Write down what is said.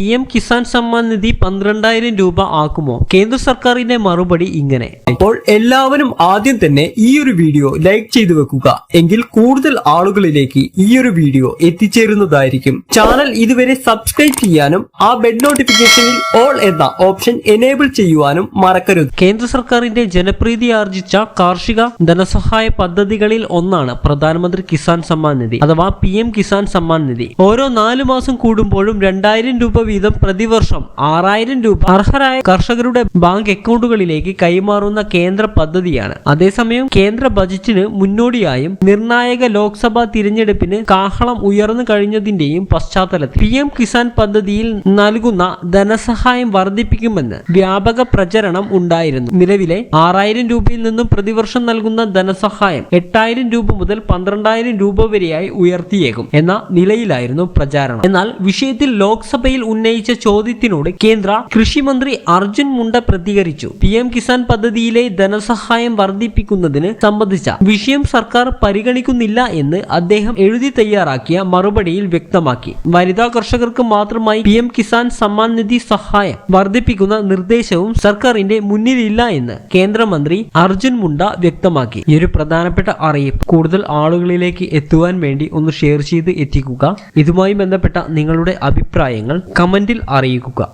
P M Kisan Samman Nidhi പന്ത്രണ്ടായിരം രൂപ ആക്കുമോ? കേന്ദ്ര സർക്കാരിന്റെ മറുപടി ഇങ്ങനെ. അപ്പോൾ എല്ലാവരും ആദ്യം തന്നെ ഈ ഒരു വീഡിയോ ലൈക്ക് ചെയ്തു വെക്കുക. എങ്കിൽ കൂടുതൽ ആളുകളിലേക്ക് ഈ ഒരു വീഡിയോ എത്തിച്ചേരുന്നതായിരിക്കും. ചാനൽ ഇതുവരെ സബ്സ്ക്രൈബ് ചെയ്യാനും ആ ബെഡ് നോട്ടിഫിക്കേഷനിൽ ഓൾ എന്ന ഓപ്ഷൻ എനേബിൾ ചെയ്യുവാനും മറക്കരുത്. കേന്ദ്ര സർക്കാരിന്റെ ജനപ്രീതി ആർജിച്ച കാർഷിക ധനസഹായ പദ്ധതികളിൽ ഒന്നാണ് പ്രധാനമന്ത്രി കിസാൻ സമ്മാൻ നിധി അഥവാ പി എം കിസാൻ സമ്മാൻ നിധി. ഓരോ നാലു മാസം കൂടുമ്പോഴും രണ്ടായിരം രൂപ വീതം പ്രതിവർഷം ആറായിരം രൂപ അർഹരായ കർഷകരുടെ ബാങ്ക് അക്കൗണ്ടുകളിലേക്ക് കൈമാറുന്ന കേന്ദ്ര പദ്ധതിയാണ്. അതേസമയം കേന്ദ്ര ബജറ്റിന് മുന്നോടിയായും നിർണായക ലോക്സഭാ തിരഞ്ഞെടുപ്പിന് കാഹളം ഉയർന്നു കഴിഞ്ഞതിന്റെയും പശ്ചാത്തലത്തിൽ പി എം കിസാൻ പദ്ധതിയിൽ നൽകുന്ന ധനസഹായം വർദ്ധിപ്പിക്കുമെന്ന് വ്യാപക പ്രചരണം ഉണ്ടായിരുന്നു. നിലവിലെ ആറായിരം രൂപയിൽ നിന്നും പ്രതിവർഷം നൽകുന്ന ധനസഹായം എട്ടായിരം രൂപ മുതൽ പന്ത്രണ്ടായിരം രൂപ വരെയായി ഉയർത്തിയേക്കും എന്ന നിലയിലായിരുന്നു പ്രചാരണം. എന്നാൽ വിഷയത്തിൽ ലോക്സഭയിൽ ഉന്നയിച്ച ചോദ്യത്തിനോട് കേന്ദ്ര കൃഷിമന്ത്രി അർജുൻ മുണ്ട പ്രതികരിച്ചു. പി എം കിസാൻ പദ്ധതിയിലെ ധനസഹായം വർദ്ധിപ്പിക്കുന്നതിന് സംബന്ധിച്ച വിഷയം സർക്കാർ പരിഗണിക്കുന്നില്ല എന്ന് അദ്ദേഹം എഴുതി തയ്യാറാക്കിയ മറുപടിയിൽ വ്യക്തമാക്കി. വനിതാ കർഷകർക്ക് മാത്രമായി പി എം കിസാൻ സമ്മാൻ നിധി സഹായം വർദ്ധിപ്പിക്കുന്ന നിർദ്ദേശവും സർക്കാരിന്റെ മുന്നിലില്ല എന്ന് കേന്ദ്രമന്ത്രി അർജുൻ മുണ്ട വ്യക്തമാക്കി. ഈ ഒരു പ്രധാനപ്പെട്ട അറിയിപ്പ് കൂടുതൽ ആളുകളിലേക്ക് എത്തുവാൻ വേണ്ടി ഒന്ന് ഷെയർ ചെയ്ത് എത്തിക്കുക. ഇതുമായി ബന്ധപ്പെട്ട നിങ്ങളുടെ അഭിപ്രായങ്ങൾ കമന്റിൽ അറിയിക്കുക